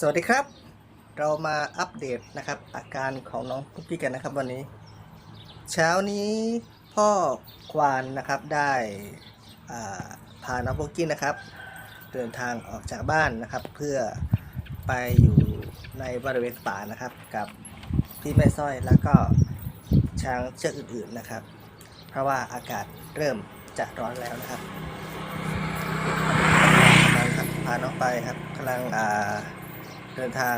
สวัสดีครับ เรามาอัปเดตนะครับ อาการของน้องพุกกี้กันนะครับ วันนี้ เช้านี้ พ่อควานนะครับได้อ่าพาน้องพุกกี้นะครับ เดินทางออกจากบ้านนะครับ เพื่อไปอยู่ในบริเวณป่านะครับ กับพี่แม่สร้อยแล้วก็ช้างเชือกอื่นๆนะครับ เพราะว่าอากาศเริ่มจะร้อนแล้วนะครับกำลังครับพาน้องไปครับกำลังเดินทาง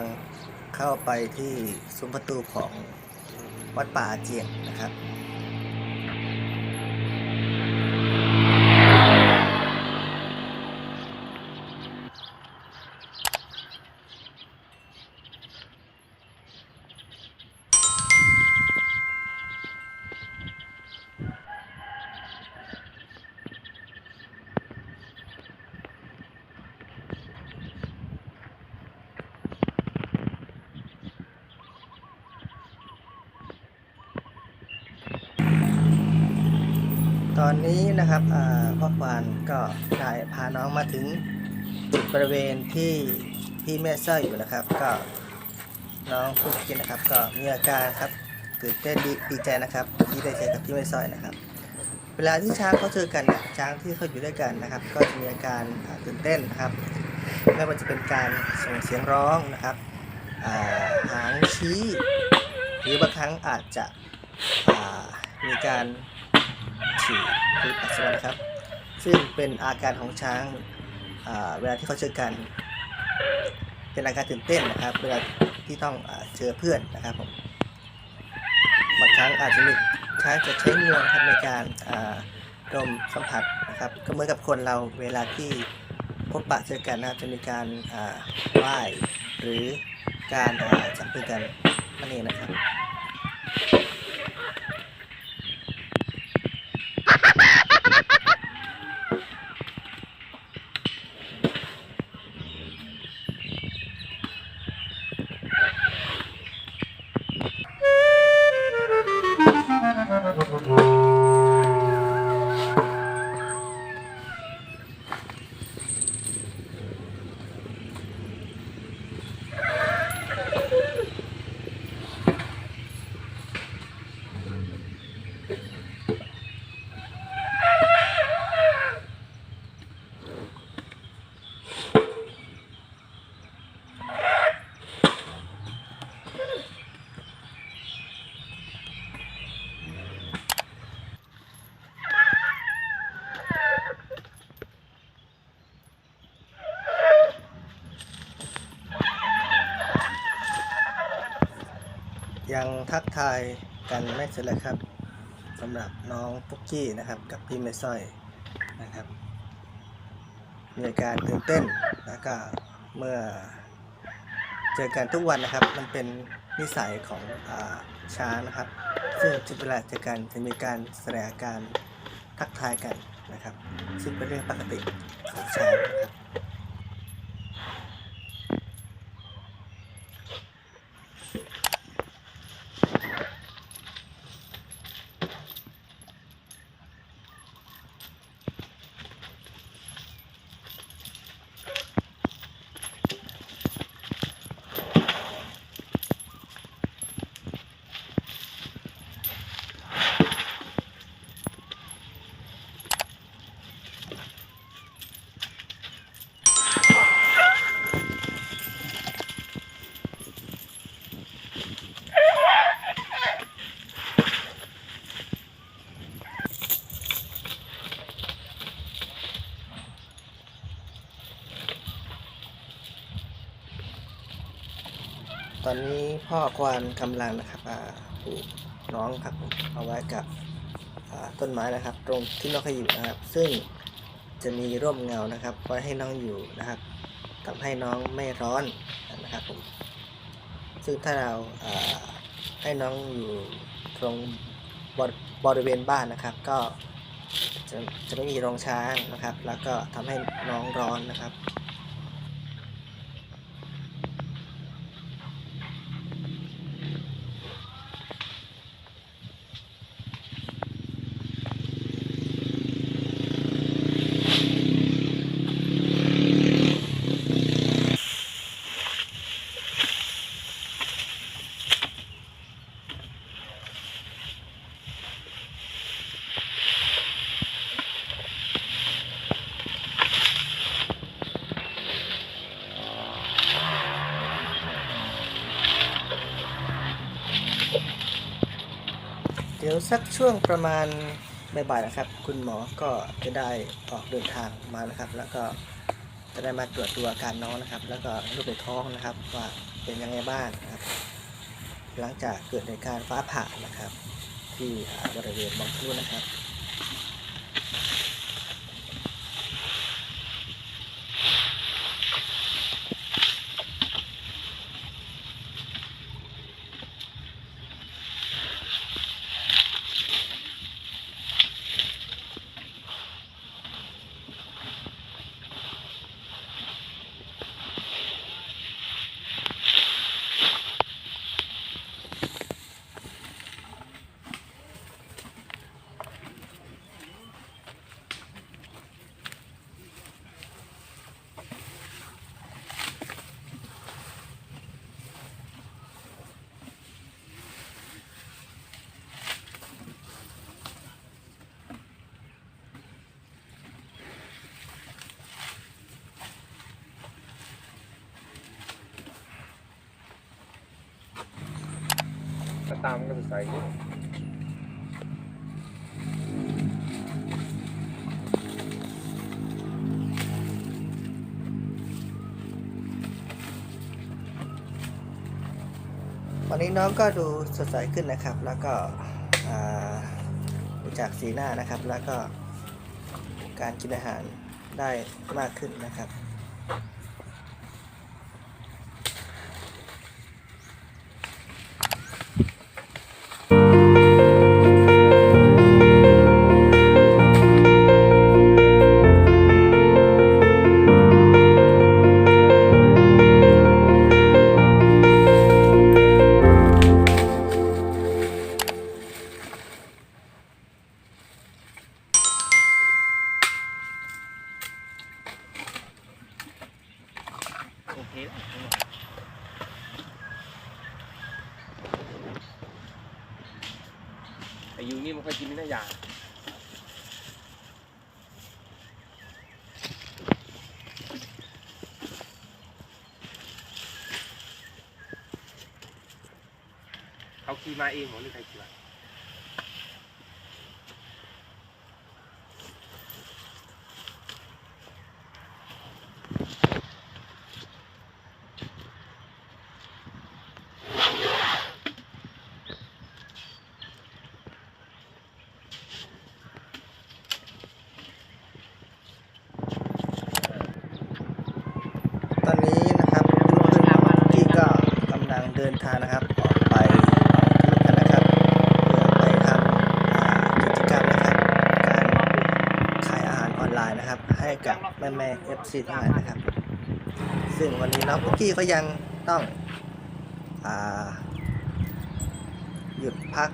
เข้าไปที่ซุ้มประตูของวัดป่าอาเจียงนะครับ อนนี้นะครับอ่าพ่อควานก็ได้พาน้องมาถึงจุดบริเวณที่พี่แม่สร้อยอยู่นะครับ ก็น้องพูดกินนะครับ ก็มีอาการครับตื่นเต้นดีใจนะครับที่ได้เจอกับพี่แม่สร้อยนะครับ เวลาที่ช้างเขาเจอกันนะช้างที่เขาอยู่ด้วยกันนะครับ ก็จะมีอาการตื่นเต้นนะครับไม่ว่าจะเป็นการส่งเสียงร้องนะครับหางชี้ หรือบางครั้งอาจจะมีการ ฉี่หรือปัสสาวะนะครับ ซึ่งเป็นอาการของช้างเวลาที่เขาเจอกัน เป็นอาการตื่นเต้นนะครับ เวลาที่ต้องอเจอเพื่อนนะครับผมบางครั้งอาจจะมีช้างจะใช้งวงครับในการดมสัมผัสนะครับ ก็เหมือนกับคนเราเวลาที่พบปะเจอกันนะครับจะมีการไหว้หรือการจับมือกันนั่นเองนะครับ งทักทายกันไม่เสร็จเลยครับสำหรับน้องปุ๊กกี้นะครับกับพี่เมสร้อยนะครับมีอาการตื่นเต้นแล้วก็เมื่อเจอกันทุกวันนะครับ มันเป็นนิสัยของอช้างนะครับ ซึ่งทุกเวลาเจอกันจะมีการแสดงอาการทักทายกันนะครับ ซึ่งเป็นเรื่องปกติของช้างนะครับ ตอนนี้ พ่อควานกำลังนะครับอ่าผูกน้องครับเอาไว้กับต้นไม้นะครับ ตรงที่น้องเขาอยู่นะครับ ซึ่งจะมีร่มเงานะครับ ไว้ให้น้องอยู่นะครับทำให้น้องไม่ร้อนนะครับผมซึ่งถ้าเราาให้น้องอยู่ตรงบริบริเวณบ้านนะครับ ก็จะจะไม่มีโรงช้างนะครับ แล้วก็ทำให้น้องร้อนนะครับ ดี๋ยวสักช่วงประมาณบ่ายๆนะครับ คุณหมอก็จะได้ออกเดินทางมานะครับ แล้วก็จะได้มาตรวจดูอาการน้องนะครับ แล้วก็ลูกในท้องนะครับ ว่าเป็นยังไงบ้างนะครับ หลังจากเกิดเหตุการณ์ฟ้าผ่านะครับ ที่บริเวณบางทุ่นะครับ ตามก็จะใส่อยู่วันนี้น้องก็ดูสดใสขึ้นนะครับ แล้วก็อ่าดูจากสีหน้านะครับ แล้วก็การกินอาหารได้มากขึ้นนะครับ โอเคไอยูนี่มันค่อยกินไม่ได้ยาเขาขี่มาเองหรอหรือใครขี่มา ตอนนี้นะครับลูกเพื่อนของพี่ก็กำลัง เดินทางนะครับออกไปกันนะครับเพื่อไปทำกิจกรรมนะครับการขายอาหารออนไลน์นะครับ ให้กับแม่แม่เอฟซีทั้งหลายนะครับ ซึ่งวันนี้น้องพุกกี้ก็ยังต้องอหยุดพัก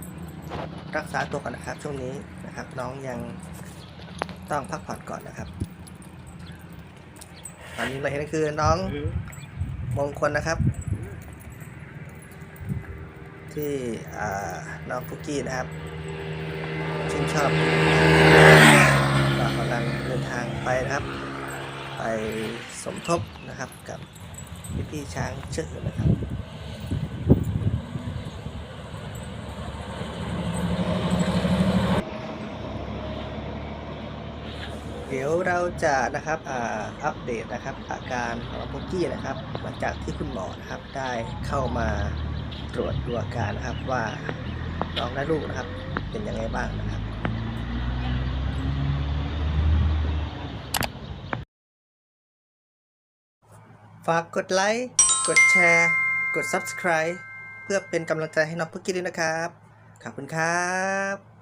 รักษาตัวก่อนนะครับ ช่วงนี้นะครับน้องยังต้องพักผ่อนก่อนนะครับ ตอนนี้เราเห็นก็คือน้องมงคลนะครับ ที่น้องพุกกี้นะครับชื่นชอบก็กำลังเดินทางไปนะครับ ไปสมทบนะครับกับพี่พี่ๆช้างเชือกอื่นะครับเดี๋ยวเราจะนะครับอัปเดตนะครับอาการของพุกกี้นะครับหลังจากที่คุณหมอนะครับได้เข้ามา ตรวจดูอาการนะครับว่าน้องและลูกนะครับ เป็นยังไงบ้างนะครับฝากกดไลค์ กดแชร์ กด Subscribe เพื่อเป็นกำลังใจให้น้องพุกกี้ด้วยนะครับ ขอบคุณครับ